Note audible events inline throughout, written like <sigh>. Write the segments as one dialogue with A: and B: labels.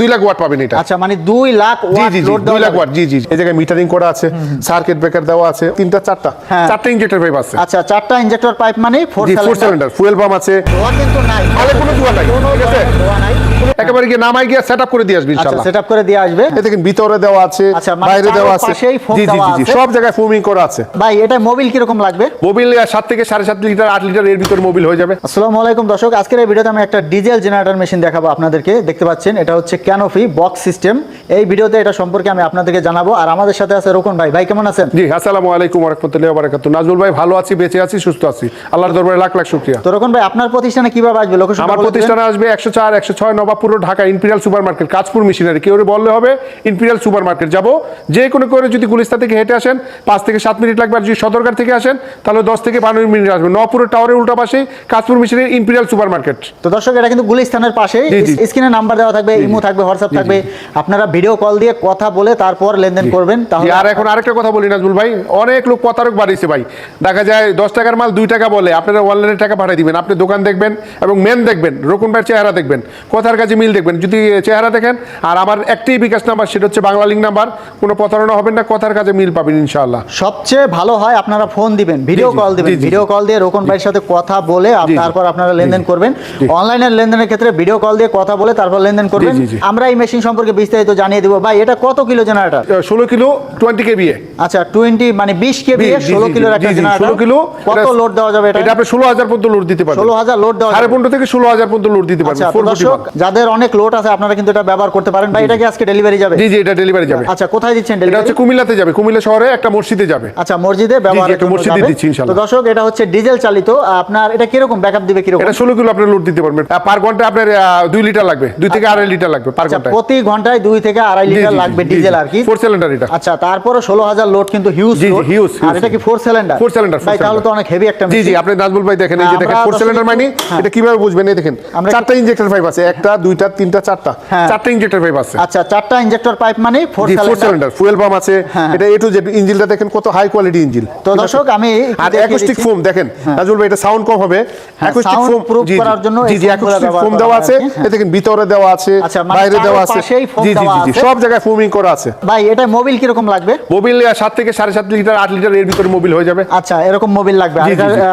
A: দুই লাখ ওয়াট পাবেন এটা।
B: আচ্ছা মানে দুই লাখ
A: জি
B: ওয়াট
A: জি দুই লাখ ওয়াট জি জি। এই জায়গায় মিটারিং করা আছে সার্কিট ব্রেকার দেওয়া আছে তিনটা চারটা।
B: হ্যাঁ।
A: চারটা ইঞ্জেক্টর পাইপ আছে।
B: আচ্ছা চারটা ইনজেক্টর পাইপ মানে ফোর
A: সিলিন্ডার ফুয়েল পাম্প আছে।
B: কিন্তু নাই।
A: কোনো নাই। একেবারে গিয়ে নামাই গিয়ে সেট আপ করে দিয়ে আসবে
B: আচ্ছা
A: ইনশাআল্লাহ
B: সেটআপ করে দিয়ে আসবে।
A: এ দেখেন ভিতরে দেওয়া আছে
B: আচ্ছা,
A: বাইরে দেওয়া আছে। জি জি জি সব জায়গায় ফোমিং করা আছে।
B: ভাই এটা মোবিল লাগবে?
A: মোবিল থেকে সাড়ে সাত লিটার আট লিটার এর ভিতরে মোবিল হয়ে যাবে।
B: আসসালামু আলাইকুম দর্শক। আজকের এই ভিডিওতে আমি একটা ডিজেল জেনারেটর মেশিন দেখাবো আপনাদেরকে। দেখতে পাচ্ছেন এটা হচ্ছে ক্যানোফি বক্স সিস্টেম এই ভিডিওতে এটা সম্পর্কে আমি আপনাদেরকে জানাব। আর আমাদের সাথে আছে রোকন ভাই। ভাই কেমন আছেন?
A: জি আসসালামু আলাইকুম রহমতুল্লাহ নাজমুল ভাই ভালো আছি বেঁচে আছি সুস্থ আছি। আল্লাহর দরবারে লাখ লাখ শুকরিয়া।
B: তো রোকন ভাই আপনার প্রতিষ্ঠানে কীভাবে আসবে? লোকেশন
A: আমার প্রতিষ্ঠানে আসবে একশো চার একশো ছয় Nawabpur road, Dhaka imperial super market Kajpur machinery কেউ বললে হবে ইম্পিরিয়াল সুপার মার্কেট যাব। যে কোনো করে যদি গুলিস্তা থেকে হেঁটে আসেন পাঁচ থেকে সাত মিনিট লাগবে। আর যদি সদরঘাট থেকে আসেন তাহলে দশ থেকে পনেরো মিনিট আসবে। নপুরের টাওয়ারের উল্টা পাশেই Kajpur machinery imperial super market
B: তো দর্শক এটা কিন্তু গুলিস্তানের পাশে। স্ক্রিনে নাম্বার দেওয়া থাকবে ইমো থাকবে হোয়াটসঅ্যাপ থাকবে। আপনারা ভিডিও কল দিয়ে কথা বলে তারপর লেনদেন করবেন তাহলে
A: আর এখন আরেকটা কথা বলি নাজমুল ভাই। অনেক লোক প্রতারক বাড়িয়েছে ভাই। দেখা যায় দশ টাকার মাল দুই টাকা বলে। আপনারা অনলাইনে টাকা পাঠিয়ে দিবেন। আপনি দোকান দেখবেন এবং মেন দেখবেন। রকম ভাইয়ের চেহারা দেখবেন। কথার কাছে মিল দেখবেন। যদি চেহারা দেখেন আর আমার একটাই বিকাশ নাম্বার সেটা হচ্ছে বাংলা লিঙ্ক নাম্বার কোনো প্রতারণা হবে না কথার কাছে মিল পাবেন ইনশাআল্লাহ।
B: সবচেয়ে ভালো হয় আপনারা ফোন দিবেন ভিডিও কল দিবেন। ভিডিও কল দিয়ে রোকন ভাইয়ের সাথে কথা বলে। তারপর আপনারা লেনদেন করবেন। অনলাইনের লেনদেনের ক্ষেত্রে ভিডিও কল দিয়ে কথা বলে তারপর লেনদেন করবেন। আমরা এই মেশিন সম্পর্কে বিস্তারিত জানিয়ে দিব। ভাই এটা কত কিলো জেনারেটর?
A: ষোলো কিলো টোয়েন্টি কে বিয়ে
B: আচ্ছা টোয়েন্টি মানে বিশ কেবি ষোলো কিলোর একটা জেনারেটর
A: ষোলো কিলো
B: কত লোড দেওয়া যাবে এটা?
A: আপনি ষোলো হাজার পর্যন্ত লোড দিতে পারবেন।
B: ষোলো হাজার লোড দেওয়া
A: সাড়ে পনেরো থেকে ষোলো হাজার পর্যন্ত লোড দিতে পারবেন
B: আচ্ছা যাদের অনেক লোড আছে আপনারা কিন্তু এটা ব্যবহার করতে পারেন। ভাই এটা কি আজকে ডেলিভারি যাবে?
A: জি জি এটা ডেলিভারি যাবে।
B: আচ্ছা কোথায় দিচ্ছেন
A: এটা হচ্ছে কুমিল্লাতে যাবে। কুমিল্লা শহরে একটা মসজিদে যাবে।
B: আচ্ছা মসজিদে ব্যবহার
A: একটা মসজিদে দিচ্ছি ইনশাআল্লাহ।
B: তো দর্শক এটা হচ্ছে ডিজেল চালিত। আপনার এটা কীরকম? ব্যাকআপ দিবে কীরকম?
A: এটা ষোলো কিলো আপনি লোড দিতে পারবেন পার ঘণ্টা আপনার আহ, দুই লিটার লাগবে। দুই থেকে আড়াই লিটার লাগবে পার
B: আচ্ছা
A: ঘন্টায়।
B: প্রতি ঘন্টায় দুই থেকে আড়াই লিটার লাগবে ডিজেল আর কি।
A: ফোর সিলিন্ডার এটা।
B: আচ্ছা তারপরে ষোলো হাজার লোড কিন্তু হিউজ
A: জি, জি, huge,
B: আর এটা কি ফোর সিলিন্ডার
A: ফোর four
B: ভাই তাহলে তো অনেক হেভি একটা
A: জি জি আপনি নাজমুল ভাই দেখেন এই যে দেখেন ফোর সিলিন্ডার মানে
B: হ্যাঁ।
A: এটা কীভাবে বুঝবেন? এই দেখেন চারটা ইনজেক্টর পাইপ আছে একটা দুইটা তিনটা চারটা।
B: হ্যাঁ।
A: চারটা ইনজেক্টর পাইপ আছে।
B: আচ্ছা চারটা ইনজেক্টর পাইপ মানে ফোর সিলিন্ডার
A: ফুয়েল পাম্প আছে।
B: হ্যাঁ।
A: এটা এ টু জেড ইঞ্জিনটা দেখেন কত হাই কোয়ালিটি ইঞ্জিন
B: তো দর্শক আমি
A: আর অ্যাকোস্টিক। ফোম দেখেন নাজমুল ভাই এটা সাউন্ড কম হবে। অ্যাকোস্টিক ফোম জি
B: করার জন্য এই
A: অ্যাকোস্টিক ফোম দেওয়া আছে।
B: হ্যাঁ।
A: এ দেখেন ভিতরে দেওয়া আছে
B: আচ্ছা, মানে
A: বাইরে দেওয়া আছে। জি জি জি সব জায়গায় ফোমিং করা আছে।
B: ভাই এটা মোবিল কীরকম লাগবে?
A: মোবিল সাত থেকে সাড়ে সাত লিটার আট লিটার এর ভিতরে মোবিল হয়ে যাবে।
B: আচ্ছা এরকম মোবিল লাগবে।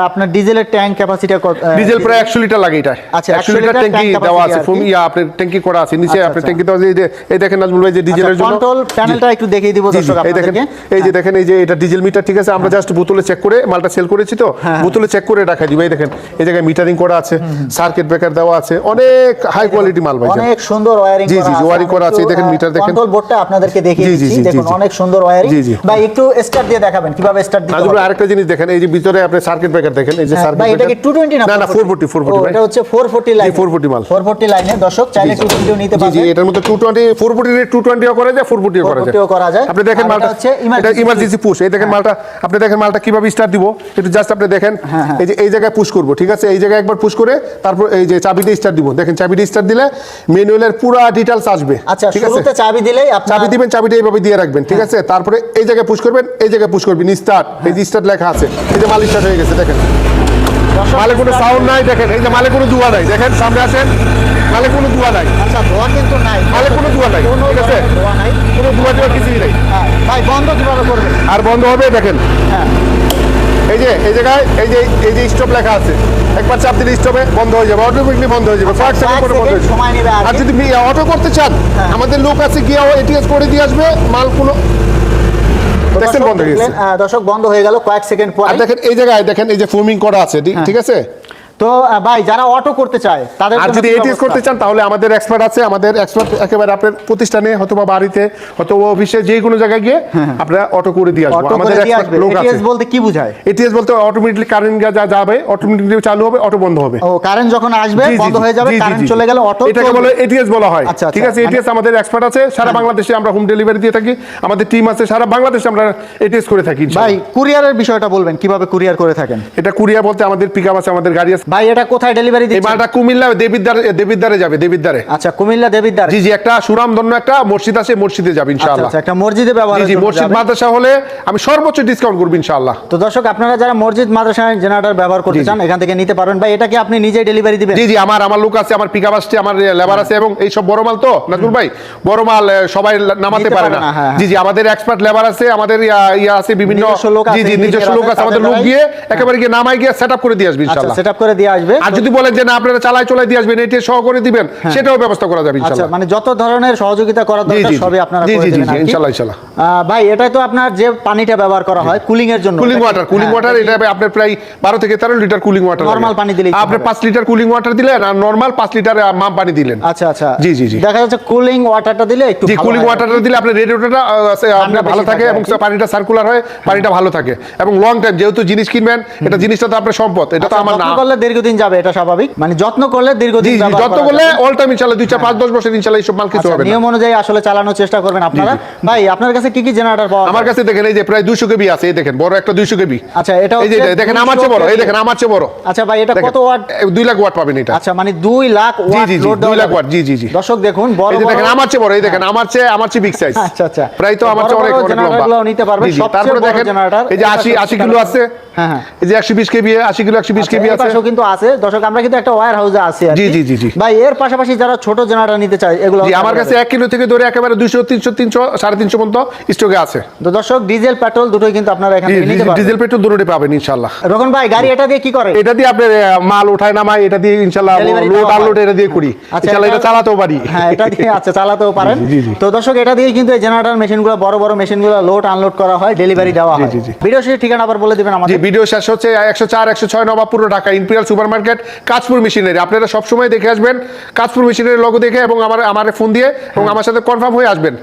B: আপনার ডিজেলের ট্যাঙ্ক ক্যাপাসিটি
A: ডিজেল প্রায় একশো লিটার লাগে এটা।
B: আচ্ছা,
A: একশো
B: 100
A: লিটার ট্যাঙ্কি দেওয়া আছে। ফোম ইয়া আপনার ট্যাঙ্কি করা আছে নিচে
B: আচ্ছা,
A: আপনার
B: আচ্ছা।
A: ট্যাঙ্কি আছে। এই যে- এই দেখেন নাজমুল ভাই যে ডিজেলের জন্য
B: কন্ট্রোল প্যানেলটা একটু দেখিয়ে দিব দর্শক
A: এই দেখেন
B: আপনাদেরকে।
A: এই যে দেখেন এই যে এটা ডিজেল মিটার ঠিক আছে? আমরা জাস্ট বোতলে চেক করে মালটা সেল করেছি তো
B: হ্যাঁ।
A: বোতলে চেক করে রাখা দিবে। এই দেখেন এই জায়গায় মিটারিং করা আছে সার্কিট ব্রেকার দেওয়া আছে। অনেক হাই কোয়ালিটি মাল ভাই
B: অনেক সুন্দর ওয়্যারিং
A: জি, জি, wiring করা আছে, দেখেন মিটার দেখেন।
B: কন্ট্রোল বোর্ডটা আপনাদেরকে দেখিয়ে দিচ্ছি। দেখুন অনেক সুন্দর ওয়্যারিং। ভাই একটু স্টার্ট দিয়ে দেখাবেন কীভাবে স্টার্ট দিতে হবে?
A: আরেকটা জিনিস দেখেন এই যে ভিতরে আপনি সার্কিট ব্রেকার দেখেন এই যে
B: হ্যাঁ,
A: সার্কিট
B: ভাই এটা কি 220 না
A: না না 440
B: ও,
A: 440 ভাই।
B: এটা হচ্ছে 440 লাইন
A: 440 মাল।
B: 440 লাইনে দর্শক চাইলে 220 নিতে
A: জি জি এটার মধ্যে 220 440 220 ও করা যায় 440 ও করা যায়।
B: করা যায়।
A: আপনি দেখেন মালটা
B: হচ্ছে
A: ইমার্জেন্সি পুশ এই দেখেন মালটা আপনি দেখেন মালটা কীভাবে স্টার্ট দিব? একটু জাস্ট আপনি দেখেন।
B: হ্যাঁ, হ্যাঁ।
A: এই যে এই জায়গায় পুশ করব ঠিক আছে? এই জায়গায় একবার পুশ করে তারপর এই যে চাবিটা স্টার্ট দিব। দেখেন চাবিটা স্টার্ট দিলে ম্যানুয়ালের পুরো ডিটেইলস আসবে।
B: আচ্ছা
A: ঠিক আছে?
B: চাবি দিলেই
A: চাবি দিবেন চাবিটা এইভাবে দিয়ে রাখবেন ঠিক আছে? তারপরে এই জায়গায় পুশ করবেন এই জায়গায় পুশ করবেন স্টার্ট এই যে স্টার্ট লেখা আছে। এই যে মাল স্টার্ট হয়ে গেছে দেখেন। মালে কোনো সাউন্ড নাই দেখেন এই যে মালে কোনো দুয়া নাই দেখেন সামনে আসেন মালে কোনো দুয়া নাই।
B: আচ্ছা ধোয়া কিন্তু নাই।
A: মালে কোনো দুয়া নাই ঠিক আছে?
B: ধোয়া নাই।
A: কোনো দুয়া টুয়া কিছুই নাই।
B: হ্যাঁ, ভাই বন্ধ কীভাবে করবেন
A: আর বন্ধ হবে দেখেন।
B: হ্যাঁ।
A: এই যে এই জায়গায় এই যে এই যে স্টপ লেখা আছে একবার চাপ দিলে স্টপে বন্ধ হয়ে যাবে অটোমেটিকলি বন্ধ হয়ে যাবে কয়েক সেকেন্ড পরে বন্ধ হয়ে যাবে।
B: আর।
A: যদি অটো করতে চান
B: হ্যাঁ।
A: আমাদের লোক আছে গিয়ে এটিএস করে দিয়ে আসবে মাল কোনো
B: দর্শক
A: বন্ধ হয়ে গেছে।
B: দর্শক বন্ধ হয়ে গেল কয়েক সেকেন্ড পর
A: দেখেন এই জায়গায় দেখেন এই যে ফোমিং করা আছে ঠিক- ঠিক আছে?
B: তো ভাই যারা অটো করতে চায় তাদের
A: আর যদি এটিএস করতে চান তাহলে আমাদের এক্সপার্ট আছে আমাদের এক্সপার্ট একেবারে আপনার প্রতিষ্ঠানে অথবা বাড়িতে অথবা অফিসে যে কোনো জায়গায় গিয়ে <laughs> আপনারা অটো করে দিয়ে আসব। আমাদের লোক আছে।
B: ATS বলতে কি বোঝায়?
A: এটিএস বলতে অটোমেটিকলি কারেন্ট যা যাবে অটোমেটিকলি চালু হবে অটো বন্ধ হবে।
B: ও কারেন্ট যখন আসবে বন্ধ হয়ে যাবে কারেন্ট চলে গেলে অটো
A: এটাকে বলে এটিএস বলা হয়।
B: আচ্ছা,
A: ঠিক
B: আচ্ছা,
A: আছে এটিএস আমাদের এক্সপার্ট আছে সারা বাংলাদেশে আমরা হোম ডেলিভারি দিয়ে থাকি আমাদের টিম আছে সারা বাংলাদেশে আমরা এটিএস করে থাকি
B: ভাই। কুরিয়ারের বিষয়টা বলবেন কীভাবে কুরিয়ার করে থাকেন?
A: এটা কুরিয়া বলতে আমাদের পিকআপ আছে আমাদের গাড়ি আছে
B: ভাই এটা কোথায় ডেলিভারি দিচ্ছেন?
A: মালটা কুমিল্লা দেবিদ্দারে দেবিদ্দারে যাবে দেবিদ্দারে
B: আচ্ছা কুমিল্লা দেবিদ্বার।
A: জি জি একটা সুনামধন্য একটা মসজিদ আছে মসজিদে যাবে
B: আচ্ছা
A: ইনশাআল্লাহ।
B: আচ্ছা একটা মসজিদে ব্যবহার
A: জি জি মসজিদ মাদ্রাসা হলে আমি সর্বোচ্চ ডিসকাউন্ট করব ইনশাআল্লাহ।
B: তো দর্শক আপনারা যারা মসজিদ মাদ্রাসা জেনারেটর ব্যবহার করতে। চান এখান থেকে নিতে পারবেন। ভাই এটা কি আপনি নিজেই ডেলিভারি দিবেন?
A: জি জি আমার আমার লোক আছে আমার পিকআপ আসছে আমার লেবার আছে এবং এই সব বড় মাল তো নাজমুল ভাই? বড় মাল সবাই নামাতে পারে না।
B: না, হ্যাঁ,
A: জি জি আমাদের এক্সপার্ট লেবার আছে আমাদের ইয়া- আছে বিভিন্ন জি জি নিজস্ব লোক আছে আমাদের লোক গিয়ে একেবারে গিয়ে নামাই গিয়ে সেট আপ করে দিয়ে আসবে
B: আচ্ছা
A: ইনশাআল্লাহ।
B: সেটআপ করে দিয়ে আসবে
A: আর যদি বলেন যে না আপনারা চালাই চলাই দিয়ে আসবেন এটি সহ করে দিবেন সেটাও ব্যবস্থা করা যাবে
B: আচ্ছা
A: ইনশাআল্লাহ
B: মানে যত ধরনের সহযোগিতা করার
A: জি
B: দরকার সবই আপনারা করে দিবেন।
A: ইনশাআল্লাহ ইনশাআল্লাহ
B: ভাই এটাই তো আপনার যে পানিটা ব্যবহার করা হয় কুলিং এর জন্য।
A: কুলিং ওয়াটার কুলিং
B: হ্যাঁ,
A: ওয়াটার এটা আপনার প্রায় বারো থেকে তেরো লিটার কুলিং ওয়াটার
B: Normal পানি
A: আপনি
B: হবে।
A: পাঁচ লিটার কুলিং ওয়াটার দিলেন আর নর্মাল পাঁচ লিটার মাম পানি দিলেন।
B: আচ্ছা আচ্ছা।
A: জি, জি, জি।
B: দেখা যাচ্ছে কুলিং ওয়াটারটা দিলে একটু
A: জি কুলিং
B: হয়।
A: ওয়াটারটা দিলে আপনার রেডিওটা আপনার ভালো থাকে এবং পানিটা সার্কুলার হয় পানিটা ভালো থাকে। এবং লং টাইম যেহেতু জিনিস কিনবেন এটা জিনিসটা তো আপনার সম্পদ এটা তো
B: আচ্ছা,
A: আমার না।
B: দীর্ঘদিন যাবে এটা স্বাভাবিক। মানে যত্ন করলে দীর্ঘদিন ব্যবহার
A: করলে অল টাইম ইনশাল্লাহ দুই চার পাঁচ দশ বছর ইনশাল্লাহ এইসব মাল কিছু
B: আচ্ছা,
A: হবে
B: নিয়ম অনুযায়ী আসলে চালানোর চেষ্টা করবেন আপনারা। ভাই আপনার কাছে কি কি জেনারেটর পাওয়া
A: আমার কাছে দেখেন এই যে প্রায় দুইশো কেবি আছে এই দেখেন বড় একটা দুইশো কেবি।
B: আচ্ছা এটা
A: এই যে দেখেন আমার চেয়ে বড় এই দেখেন আমার চেয়ে বড়।
B: আচ্ছা ভাই এটা কত ওয়াট?
A: এ, দুই লাখ ওয়াট পাবেন এটা।
B: আচ্ছা মানে দুই লাখ ওয়াট লোড
A: দুই
B: দেওয়া
A: লাখ ওয়াট, জি, জি, জি।
B: দর্শক দেখুন বড়
A: এই দেখেন আমার চেয়ে বড় এই দেখেন আমার চেয়ে আমার চেয়ে বিগ সাইজ
B: আচ্ছা আচ্ছা।
A: প্রায় তো আমার চেয়ে অনেক
B: বড়
A: অনেক লম্বা
B: নিতে পারবেন। সবচেয়ে বড় জেনারেটর
A: এই যে
B: এটা
A: আশি
B: সবচেয়ে
A: আশি
B: টাকা-
A: কিলো আছে।
B: হ্যাঁ হ্যাঁ।
A: এই যে একশো বিশ কেবি আশি কিলো একশো বিশ
B: আচ্ছা,
A: কেবি আছে।
B: পাশেও কিন্তু আছে। দর্শক আমরা কিন্তু একটা ওয়্যার হাউসে আছি
A: জি, জি, জি, জি।
B: ভাই এর পাশাপাশি যারা ছোট জেনারেটর নিতে চায় এগুলো
A: জি আমার কাছে এক কিলো থেকে ধরে একেবারে দুইশো তিনশো তিনশো সাড়ে তিনশো পর্যন্ত স্টকে আছে।
B: তো দর্শক ডিজেল পেট্রোল দুটোই কিন্তু আপনারা এখান থেকে নিতে পারবেন।
A: ডিজেল পেট্রোল দুটোটি পাবেন ইনশাল্লাহ
B: রকন ভাই গাড়ি এটা দিয়ে কি করে
A: এটা দিয়ে আপনার আহ, মাল উঠায় নামায় এটা দিয়ে ইনশাল্লাহ লোড আনলোড এটা দিয়ে করি।
B: আচ্ছা,
A: ইনশাল্লাহ এটা চালাতেও পারি।
B: হ্যাঁ এটা দিয়ে আচ্ছা চালাতেও পারেন। তো দর্শক এটা দিয়ে কিন্তু এই জেনারেটর মেশিনগুলো বড় বড় মেশিনগুলো লোড আনলোড করা হয় ডেলিভারি দেওয়া হয়। ভিডিও শেষে ঠিকানা আবার বলে দিবেন আমাদের।
A: ভিডিও শেষ হচ্ছে একশো চার একশো ছয় Nawabpur Dhaka imperial super market Kajpur machinery আপনারা সবসময় দেখে আসবেন কাজপুর মেশিনারি লগো দেখে এবং আমার আমার ফোন দিয়ে এবং আমার সাথে কনফার্ম হয়ে আসবেন।